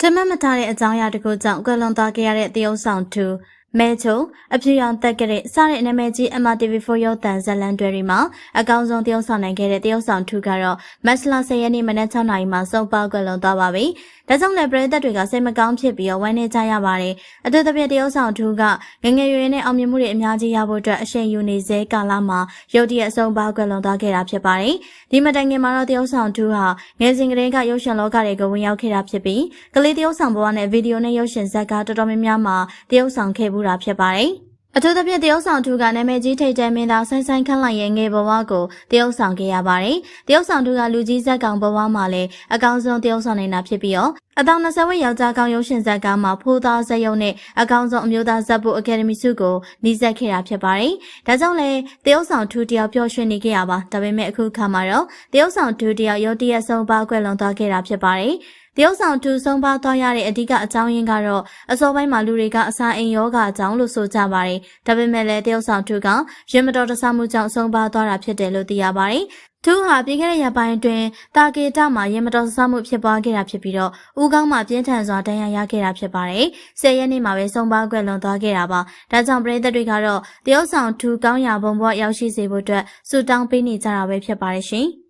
ထမတ်မထားတဲ့အကြောင်းအရာတခုကြောင့်ကွယ်လွန်သွားခဲ့ရတဲ့တရုတ်ဆောင်သူ မဲချုံအဖြူရောင်တက်ကြတဲ့စတဲ့နာမည်ကြီး MRTV4 ရုပ်သံဇာတ်လမ်းတွေမှာအကောင်းဆုံးတရုတ်ဆောင်နိုင်ခဲ့တဲ့တရုတ်ဆောင်သူကတော့မတ်လ10ရက်နေ့မနက်6နာရီမှာစုံပေါကွယ်လွန်သွားပါပြီ။ဒါကြောင့်လည်းပြည်သက်တွေကစိတ်မကောင်းဖြစ်ပြီးတော့ဝမ်းနည်းကြရပါတယ်။အထူးသဖြင့်တရုတ်ဆောင်သူကငငယ်ရွယ်ရွယ်နဲ့အောင်မြင်မှုတွေအများကြီးရဖို့အတွက်အရှိန်ယူနေစေကာလမှာရုတ်တရက်အဆုံးပေါကွယ်လွန်သွားခဲ့တာဖြစ်ပါတယ်။ဒီမတိုင်ခင်မှာတော့တရုတ်ဆောင်သူဟာငယ်စဉ်ကတည်းကရုပ်ရှင်လောကတွေကိုဝင်ရောက်ခဲ့တာဖြစ်ပြီးကလေးတရုတ်ဆောင်ဘဝနဲ့ဗီဒီယိုနဲ့ရုပ်ရှင်ဇာတ်ကားတော်တော်များများမှာတရုတ်ဆောင်ခဲ့မှုတာဖြစ်ပါတယ်။အထူးသဖြင့်တရုတ်ဆောင်သူကနာမည်ကြီးထိတ်တဲမင်းသားဆိုင်ဆိုင်ခန့်လိုက်ရဲ့ငယ်ဘဝကိုတရုတ်ဆောင်ခဲ့ရပါတယ်။တရုတ်ဆောင်သူကလူကြီးဇက်ကောင်ဘဝမှာလည်းအကောင်းဆုံးတရုတ်ဆောင်နေတာဖြစ်ပြီးတော့အတောင်20ဝက်ယောက်ျားကောင်ရုပ်ရှင်ဇာတ်ကားမှာဖိုးသားဇက်ရုံနဲ့အကောင်းဆုံးအမျိုးသားဇက်ဖို့အကယ်ဒမီဆုကိုနှီးဆက်ခဲ့တာဖြစ်ပါတယ်။ဒါကြောင့်လည်းတရုတ်ဆောင်သူတယောက်ပျော်ရွှင်နေခဲ့ရပါဒါပေမဲ့အခုခါမှာတော့တရုတ်ဆောင်သူတယောက်ရုတ်တရက်ဆုံးပါကွယ်လွန်သွားခဲ့တာဖြစ်ပါတယ်။ တရုတ်ဆောင်သူဆုံးပါသွားရတဲ့အဓိကအကြောင်းရင်းကတော့အစောပိုင်းမှာလူတွေကအစာအိမ်ယောဂအကြောင်းလို့ဆိုကြပါတယ်။ဒါပေမဲ့လည်းတရုတ်ဆောင်သူကရင်မတော်တဆမှုကြောင့်ဆုံးပါသွားတာဖြစ်တယ်လို့သိရပါတယ်။သူဟာပြီးခဲ့တဲ့ရက်ပိုင်းအတွင်းတာကေတမှာရင်မတော်ဆမှုဖြစ်ပွားခဲ့တာဖြစ်ပြီးတော့ဦးကောင်းမှာပြင်းထန်စွာဒဏ်ရာရခဲ့တာဖြစ်ပါတယ်။ဆယ်ရက်နေ့မှာပဲဆုံးပါကွယ်လွန်သွားခဲ့တာပါ။ဒါကြောင့်ပြည်သက်တွေကတော့တရုတ်ဆောင်သူကောင်းရာဘုံဘဝရောက်ရှိစေဖို့အတွက်ဆုတောင်းပေးနေကြတာပဲဖြစ်ပါတယ်ရှင်။